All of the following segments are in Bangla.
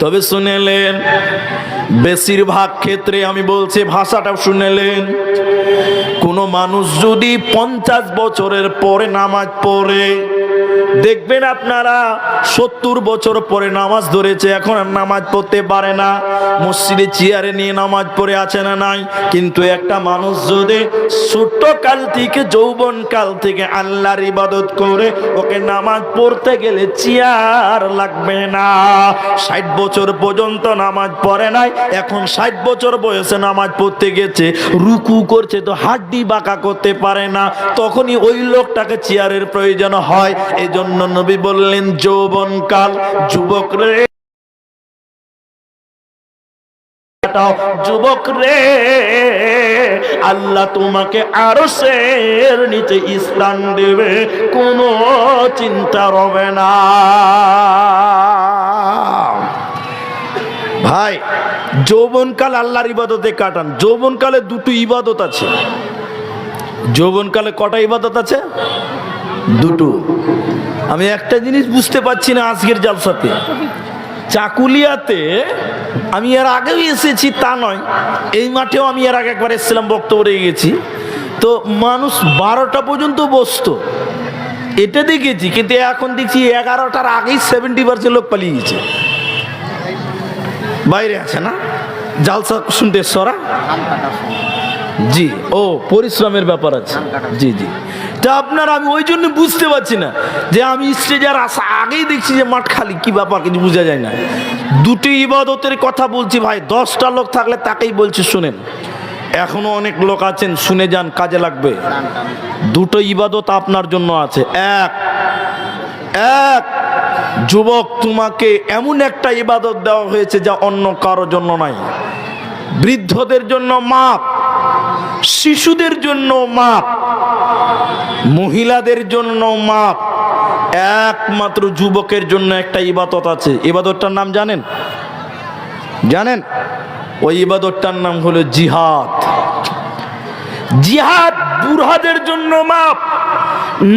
তবে শুনেলেন, বেশিরভাগ ক্ষেত্রে আমি বলছি ভাষাটা শুনেলেন, কোনো মানুষ যদি পঞ্চাশ বছরের পরে নামাজ পড়ে দেখবেন আপনারা সত্তর বছর পরে নামাজ ধরেছে, এখন আর নামাজ পড়তে পারে না। মসজিদে চেয়ারে নিয়ে নামাজ পড়ে আছে না নাই? কিন্তু একটা মানুষ যদি ছোট্ট কাল থেকে যৌবন কাল থেকে আল্লাহর ইবাদত করে, ওকে নামাজ পড়তে গেলে চেয়ার লাগবে না। ষাট বছর পর্যন্ত নামাজ পড়ে নাই, এখন ষাট বছর বয়সে নামাজ পড়তে গেছে, রুকু করছে তো হাড্ডি বাঁকা করতে পারে না। তখনই ওই লোকটাকে চেয়ারের প্রয়োজন হয় এই জন্য নবী বললেন যৌবনকাল যুবক রে যুবক রে, আল্লাহ তোমাকে আরও সের নিচে স্থান দেবে, কোনো চিন্তা রবে না। ভাই যৌবনকাল আল্লাহর ইবাদতে কাটান। যৌবনকালে দুটো ইবাদত আছে। যৌবনকালে কটা ইবাদত আছে? দুটো। আমি একটা জিনিস বুঝতে পারছি না আজকের জালসাতে। চাকুলিয়াতে আমি এর আগেও এসেছি, তা নয়। এই মাঠেও আমি এর আগে একবার এসেছিলাম, বক্তব্য রেখে গেছি। তো মানুষ বারোটা পর্যন্ত বসতো। এটা দেখেছি, কিন্তু এখন দেখছি এগারোটার আগেই সেভেন্টি পার্সেন্ট লোক পালিয়ে গেছে। বাইরে আছে না? জালসা শুনতে সরা জি, ও, পরিশ্রমের ব্যাপার আছে। জি জি। তা আপনার আমি ওই জন্য বুঝতে পারছি না যে আমি স্টেজের আসা, আগেই দেখছি যে মাঠ খালি, কি ব্যাপার কিছু বোঝা যায় না। দুটি ইবাদতের কথা বলছি ভাই, দশটা লোক থাকলে তাকেই বলছি, শুনেন। এখনও অনেক লোক আছেন, শুনে যান, কাজে লাগবে। দুটো ইবাদত আপনার জন্য আছে। এক এক, যুবক তোমাকে এমন একটা ইবাদত দেওয়া হয়েছে যা অন্য কারও জন্য নাই। বৃদ্ধদের জন্য মাপ। শিশুদের জন্য মাপ, মহিলাদের জন্য মাপ। একমাত্র যুবকের জন্য একটা ইবাদত আছে। ইবাদতটার নাম জানেন? জানেন? ওই ইবাদতটার নাম হলো জিহাদ। জিহাদ বুড়াদের জন্য মাপ,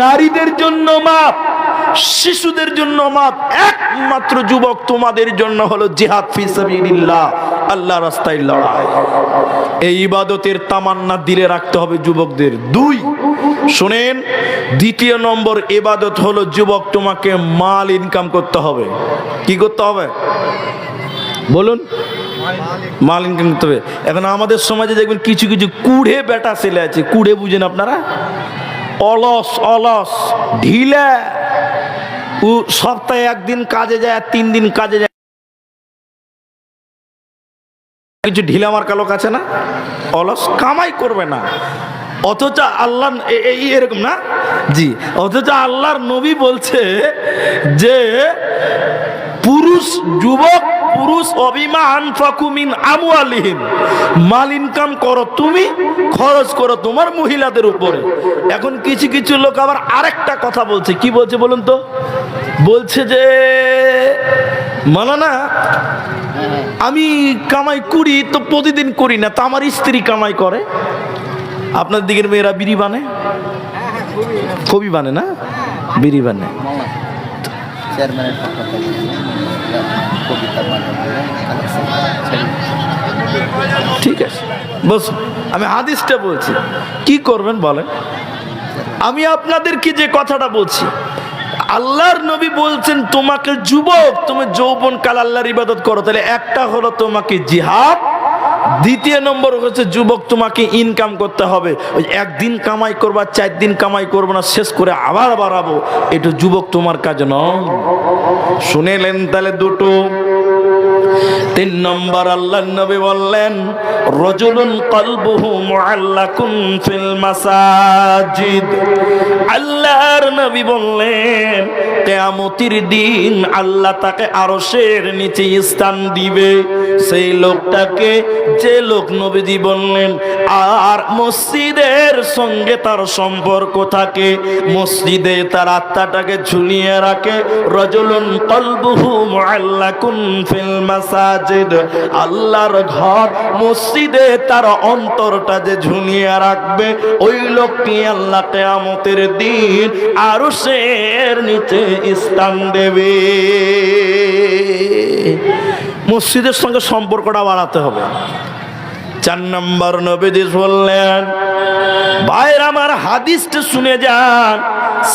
নারীদের জন্য মাপ, শিশুদের জন্য মাপ। একমাত্র যুবক তোমাদের জন্য হলো জিহাদ ফিসাবিল্লাহ আল্লাহ রাস্তায় লড়াই। এই ইবাদতের তামান্না দিলে রাখতে হবে যুবকদের। দুই, শুনেন, দ্বিতীয় নম্বর ইবাদত হলো যুবক তোমাকে মাল ইনকাম করতে হবে। কি করতে হবে? বলুন। মাল ইনকাম করতে হবে। এখন আমাদের সমাজে দেখবেন কিছু কিছু কুড়ে বেটা ছেলে আছে। কুড়ে বুঝেন আপনারা? অলস অলস, ঢিলা। ও সপ্তাহে একদিন কাজে যায়, তিন দিন কাজে যায়। কিছু ঢিলা মার্কা লোক আছে না? অলস? কামাই করবে না। অথচ আল্লাহ এই এরকম না? জি। অথচ আল্লাহর নবী বলছে যে, পুরুষ যুবক, পুরুষ অভিমান, ফাকুমিন আমুয়ালিহীন মাল ইনকাম করো তুমি, খরচ করো তোমার মহিলাদের উপরে। এখন কিছু কিছু লোক আবার আরেকটা কথা বলছে। কি বলছে বলুন তো? বলছে যে, মালানা আমি কামাই করি তো প্রতিদিন করি না তো আমার স্ত্রী কামাই করে। আপনার দিকের মেয়েরা বিড়ি বানে? খুবই বানে না? বিড়ি বানে। ঠিক আছে। বস আমি হাদিসটা বলছি। কি করবেন বলেন? আমি আপনাদেরকে যে কথাটা বলছি আল্লাহর নবী বলছেন, তোমাকে যুবক, তুমি যৌবন কাল আল্লাহর ইবাদত করো। তাহলে একটা হলো তোমাকে জিহাদ, দ্বিতীয় নম্বর হচ্ছে যুবক, তোমাকে ইনকাম করতে হবে। ওই একদিন কামাই করবা, চার দিন কামাই করব না, শেষ করে আবার বাড়াবো। এটা যুবক তোমার কাজ নয়। শুনেলেন তাহলে দুটো। তিন নম্বর আল্লাহ নবী বললেন, রজুলুন কলবুহু মুআল্লাকুন ফিল মাসাজিদ। আল্লাহর নবী বললেন, কিয়ামতের দিন আল্লাহ তাকে আরশের নিচে স্থান দিবে। সেই লোকটাকে, যে লোক নবীজি বললেন, আর মসজিদের সঙ্গে তার সম্পর্ক থাকে, মসজিদে তার আত্মাটাকে ঝুলিয়ে রাখে। রজুলুন কলবুহু মুআল্লাকুন ফিল মাসাজিদ। আল্লাহর ঘর, মসজিদে তার অন্তরটা যে ঝুনিয়ে রাখবে, ওই লোকটি আল্লাহ কেয়ামতের দিন আরও সের নিচে স্থান দেবে। মসজিদের সঙ্গে সম্পর্কটা বাড়াতে হবে। চার নম্বর নবীজি বললেন, ভাইয়ের, আমার হাদিসটা শুনে যান।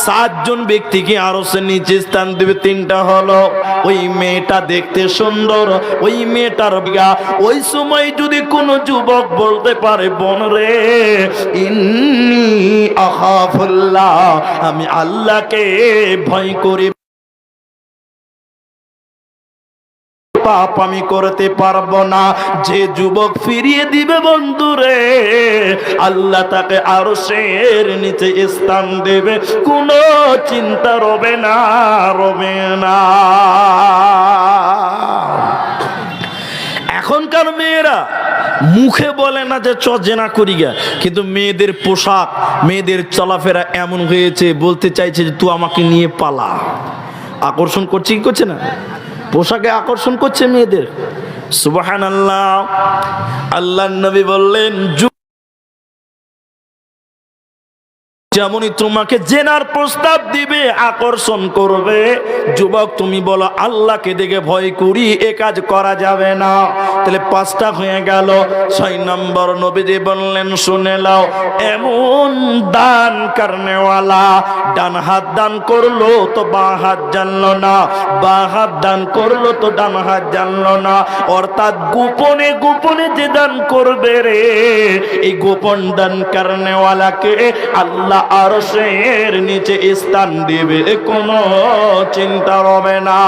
সাতজন ব্যক্তিকে আরও সে নিচে স্থান দেবে, তিনটা হলো, ওই মেয়েটা দেখতে সুন্দর, ওই মেয়েটার বিয়া। ওই সময় যদি কোনো যুবক বলতে পারে, বোন রে, ইন্নি আহাফুল্লাহ আমি আল্লাহকে ভয় করি পাপ আমি করতে পারব না। যে যুবক ফিরিয়ে দিবে বন্ধুরে, আল্লাহ তাকে আরও শের নিচে স্থান দেবে। কোনো চিন্তা রবে না রবে না। এখনকার মেয়েরা মুখে বলে না যে চ করি গা। কিন্তু মেয়েদের পোশাক, মেয়েদের চলাফেরা এমন হয়েছে, বলতে চাইছে যে, তুই আমাকে নিয়ে পালা। আকর্ষণ করছে কি করছে না? পোশাকে আকর্ষণ করছে মেয়েদের। সুবাহান আল্লাহ আল্লাহ নবী বললেন যেমনই তোমাকে জেনার প্রস্তাব দিবে, আকর্ষণ করবে। যুবক, তুমি বলো, আল্লাহকে দেখে ভয় করি, এ কাজ করা যাবে না। তাহলে পাঁচটা হয়ে গেল। ছয় নম্বর নবীজি বললেন, শুনে লাও এমন দান কারণেওয়ালা, ডান হাত দান করল তো বাঁ হাত জানলো না, বাঁ হাত দান করল তো ডান হাত জানলো না। অর্থাৎ গোপনে গোপনে যে দান করবে রে, এই গোপন দান কারণেওয়ালাকে আল্লাহ আরশের নিচে স্থান দেবে, কোনো চিন্তা হবে না।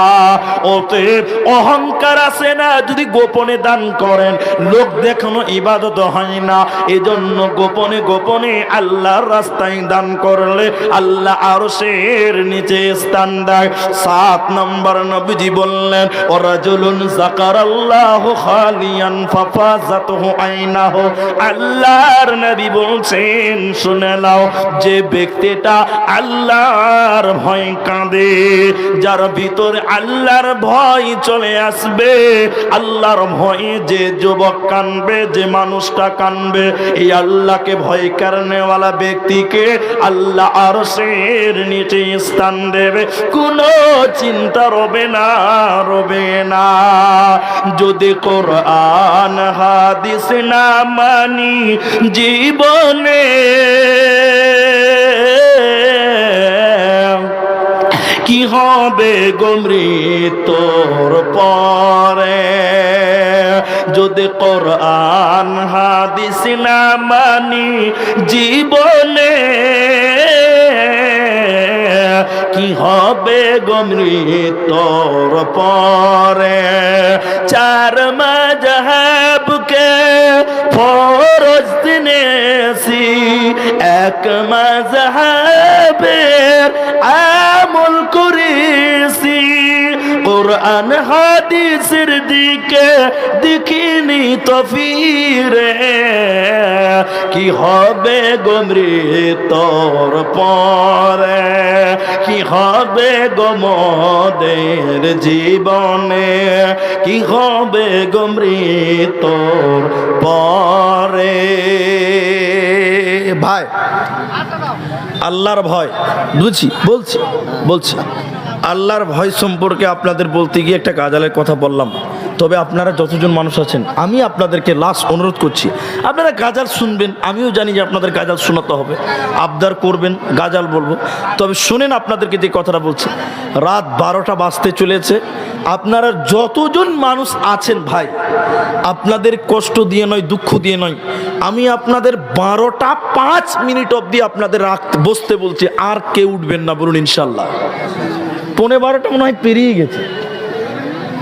ওতে অহংকার আছে না, যদি গোপনে দান করেন, লোক দেখানো ইবাদত হয় না। এজন্য গোপনে গোপনে আল্লাহর রাস্তায় দান করলে আল্লাহ আরশের নিচে স্থান দেয়। সাত নম্বর নবীজি বললেন ও রাজুলুন জাকারাল্লাহ খালিয়ান ফাফাজাতহু আইনাহু। আল্লাহর নবী বলছেন, শুনে নাও যে ব্যক্তিটা আল্লাহর ভয় কাঁদে, যার ভিতরে আল্লাহর ভয় চলে আসবে, আল্লাহর ভয়ে যে যুবক কানবে যে মানুষটা কানবে এই আল্লাহকে ভয় কারণেওয়ালা ব্যক্তিকে আল্লাহ আর শের নিচে স্থান দেবে। কোনো চিন্তা রবে না রবে না। যদি কোরআন, হাদিস না মানি, জীবনে হবে তোর পরে। যদি কোরআন, হাদিস না মানি জীবনে, কি হবে তোর পরে? চার মাঝহাবকে ফরজ দিনেছি, এক মাঝহাবের আমল কোরআন হাদিসের দিকে দেখিনি তো ফিরে কি হবে গমরি তোর পরে? কি হবে গমদের জীবনে? কি হবে গমরি তোর পরে? ভাই আল্লাহর ভয়। বুঝছি বলছি বলছি। আল্লাহর ভয় সম্পর্কে আপনাদের বলতে গিয়ে একটা গাজালের কথা বললাম। তবে আপনারা যতজন মানুষ আছেন আমি আপনাদেরকে লাস্ট অনুরোধ করছি। আপনারা গাজাল শুনবেন আমিও জানি যে আপনাদের গাজাল শোনাতে হবে। আবদার করবেন গাজাল বলব। তবে শোনেন আপনাদেরকে যে কথাটা বলছি। রাত বারোটা বাজতে চলেছে আপনারা যতজন মানুষ আছেন ভাই, আপনাদের কষ্ট দিয়ে নয়, দুঃখ দিয়ে নয়, আমি আপনাদের বারোটা পাঁচ মিনিট অবধি আপনাদের রাখতে, বসতে বলছি, আর কেউ উঠবেন না বলুন ইনশাল্লাহ। পনেরো বারোটা মনে হয় পেরিয়ে গেছে।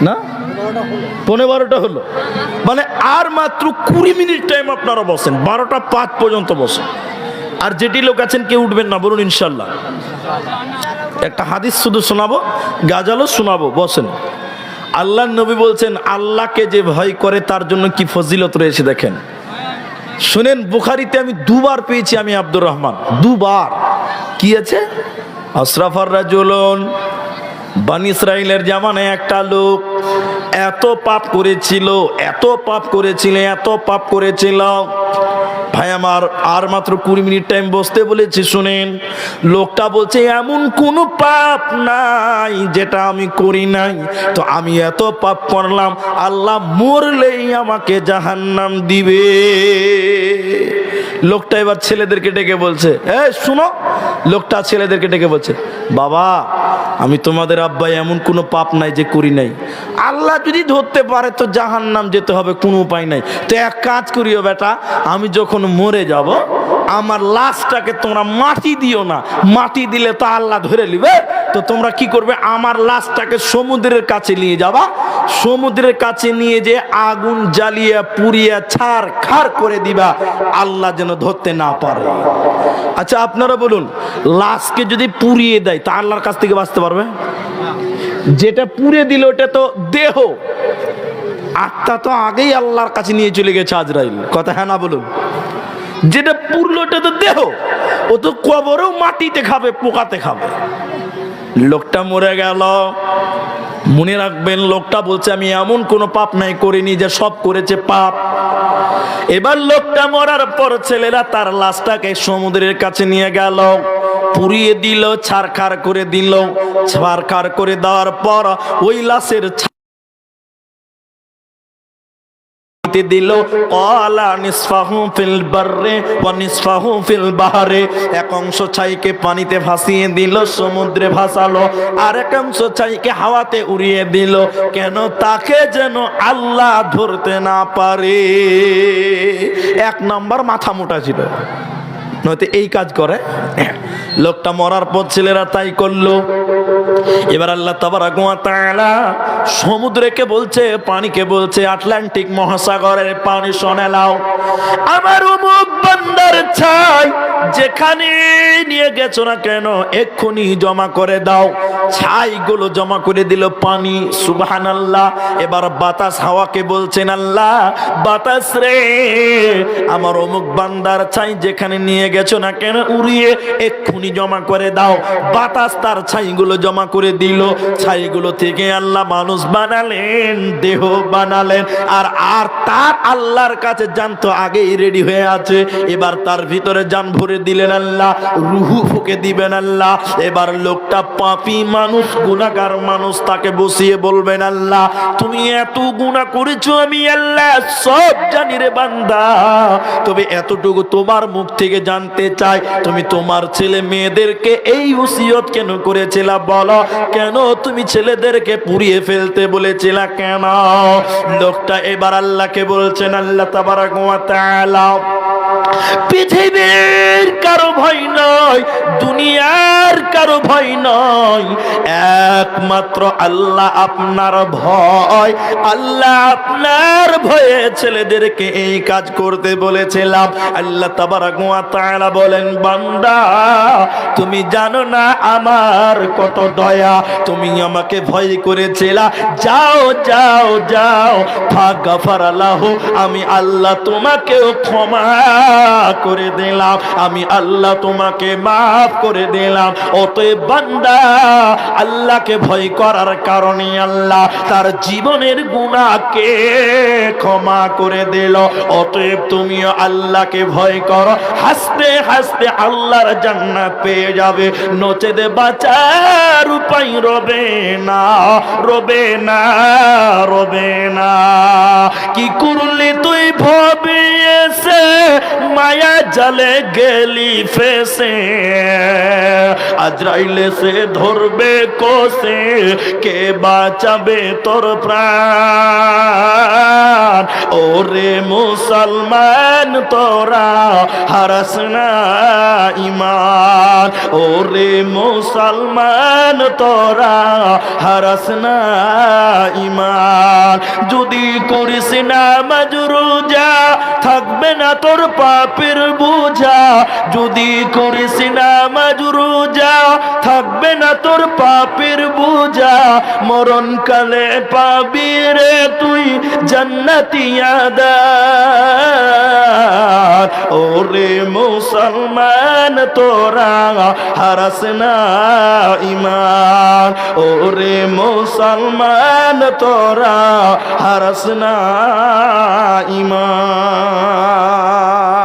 না? পনেরো বারোটা হলো। মানে আর মাত্র কুড়ি মিনিট টাইম আপনারা বসেন, বারোটা পাঁচ পর্যন্ত বসেন। আর যেটি লোক আছেন কেউ উঠবেন না বলুন ইনশাল্লাহ। একটা হাদিস শুধু শোনাবো, গাজালও শোনাবো, বসেন। আল্লাহ নবী বলছেন, আল্লাহকে যে ভয় করে তার জন্য কি ফজিলত রয়েছে দেখেন। শুনেন, বুখারিতে আমি দুবার পেয়েছি আমি আব্দুর রহমান, দুবার। কি আছে? আশরাফার রাজুলন, বানি ইসরাইলের জামানায় একটা লোক এত পাপ করেছিল, এত পাপ করেছিল, এত পাপ করেছিল। ভাই, আমার আর মাত্র কুড়ি মিনিট টাইম বসতে বলেছি, শুনেন। লোকটা বলছে, এমন কোনো পাপ নাই যেটা আমি করি নাই। তো আমি এত পাপ করলাম, আল্লাহ মরলেই আমাকে জাহান্নাম দিবে। লোকটা এবার ছেলেদেরকে ডেকে বলছে এ শুনো, লোকটা ছেলেদেরকে ডেকে বলছে, বাবা, আমি তোমাদের আব্বাই এমন কোনো পাপ নাই যে করি নাই। আল্লাহ যদি ধরতে পারে তো জাহান নাম যেতে হবে, কোনো উপায় নাই। তো এক কাজ করিও বেটা, আমি যখন মরে যাব আমার লাশটাকে তোমরা মাটি দিও না। মাটি দিলে তো আল্লাহ ধরে নিবে। তো তোমরা কি করবে? আমার লাশটাকে সমুদ্রের কাছে নিয়ে যাবা। সমুদ্রের কাছে নিয়ে যে আগুন জ্বালিয়ে, পুড়িয়ে, ছাড় খার করে দিবা। আল্লাহ যেন ধরতে না পারে। আচ্ছা আপনারা বলুন, লাশকে যদি পুড়িয়ে দেয়, তা আল্লাহর কাছ থেকে বাঁচতে পারবে? যেটা পুড়ে দিল, ওটা তো দেহ। আত্মা তো আগেই আল্লাহর কাছে নিয়ে চলে গেছে আজরাইল। কথা হ্যাঁ না বলুন? যেটা পুরলো ওটা তো দেহ। ও তো কবরেও মাটিতে খাবে, পোকাতে খাবে। লোকটা মরে গেল। মনে রাখবেন, লোকটা বলছে, আমি এমন কোনো পাপ নাই করিনি যে সব করেছে পাপ। এবার লোকটা মরার পর ছেলেরা তার লাশটাকে সমুদ্রের কাছে নিয়ে গেল, পুড়িয়ে দিল, ছারখার করে দিল। ছারখার করে দেওয়ার পর ওই লাশের দিতে দিল। কলা নিসফাহু ফিল বাররে ও নিসফাহু ফিল বাহারে। এক অংশ ছাইকে পানিতে ভাসিয়ে দিল, সমুদ্রে ভাসালো। আর এক অংশ ছাইকে হাওয়াতে উড়িয়ে দিল। কেন তাকে যেন আল্লাহ ধরতে না পারে। এক নম্বর মাথা মোটা ছিল। নয়তো এই কাজ করে। লোকটা মরার পর ছেলেরা তাই করল। এবার আল্লাহ তাআলা সমুদ্রকে বলছে, পানিকে বলছে, আটলান্টিক মহাসাগরের পানি শোনে নাও। আমার অমুক বান্দার ছাই যেখানে নিয়ে গেছো না কেন, এক্ষুনি জমা করে দাও। ছাইগুলো জমা করে দিল পানি, সুবহানাল্লাহ। এবার বাতাস হাওয়াকে বলছেন আল্লাহ, বাতাস রে আমার অমুক বান্দার ছাই যেখানে নিয়ে গেছো না কেন, উড়িয়ে এক্ষুনি জমা করে দাও। বাতাস তার ছাইগুলো জমা করে দিল। ছাইগুলো থেকে আল্লাহ মানুষ বানালেন, দেহ বানালেন, আর আর তার আল্লাহর কাছে জানতো আগেই রেডি হয়ে আছে। এবার তার ভিতরে জান ভরে দিলেন আল্লাহ, রুহু ফুকে দিবেন আল্লাহ। এবার লোকটা পাপি মানুষ গুণাগার মানুষ তাকে বসিয়ে বলবেন আল্লাহ, তুমি এত গুণা করেছ আমি আল্লাহ, সব জানি রে বান্দা। তবে এতটুকু তোমার মুখ থেকে জানতে চাই, তুমি তোমার ছেলে মেয়েদেরকে এই উসিয়ত কেন করেছিলা বলো? কেন তুমি ছেলেদেরকে পুড়িয়ে ফেলতে বলেছিলা? কেন? লোকটা এবার আল্লাহকে বলছেন, আল্লাহ তাআলা, পৃথিবীর কারও ভয় নয়, দুনিয়ার কারও ভয় নয়, একমাত্র আল্লাহ আপনার ভয়, আল্লাহ আপনার ভয়ে ছেলেদেরকে এই কাজ করতে বলেছিলাম, আল্লাহ তাআলা বলেন, বান্দা, তুমি জানো না আমার কত দয়া, তুমি আমাকে ভয় করেছিলা, যাও যাও যাও ফাগাফার আল্লাহ আমি আল্লাহ তোমাকেও ক্ষমা করে দিলাম, আমি আল্লাহ তোমাকে মাফ করে দিলাম, অতএব বান্দা, আল্লাহকে ভয় করার কারণে আল্লাহ তার জীবনের গুণাকে ক্ষমা করে দিল, অতএব তুমিও আল্লাহকে ভয় করো। হাসতে হাসতে আল্লাহর জান্নাত পেয়ে যাবে। নচেদে বাঁচার উপায় রবে না রবে না রবে না। কি করলি তুই ভবে এসে মায়া জালে গেলি ফেসে। আজরাইলে সে ধরবে কোসে কে বাঁচাবে তোর প্রাণ? ওরে মুসলমান তোরা হারাস না ইমান ওরে মুসলমান, তোরা হারাস না ইমান যদি করিস না মাজরুজা থাকবে না তোর পাপের বোঝা। যদি করিস না মাজরুজা না তোর পাপের বোঝা, মরণ কালে পাবি রে তুই জান্নাতিয়াদার ওরে মুসলমান, তোরা হারাস না ইমান। ওরে মুসলমান, তোরা হারাস না ইমান।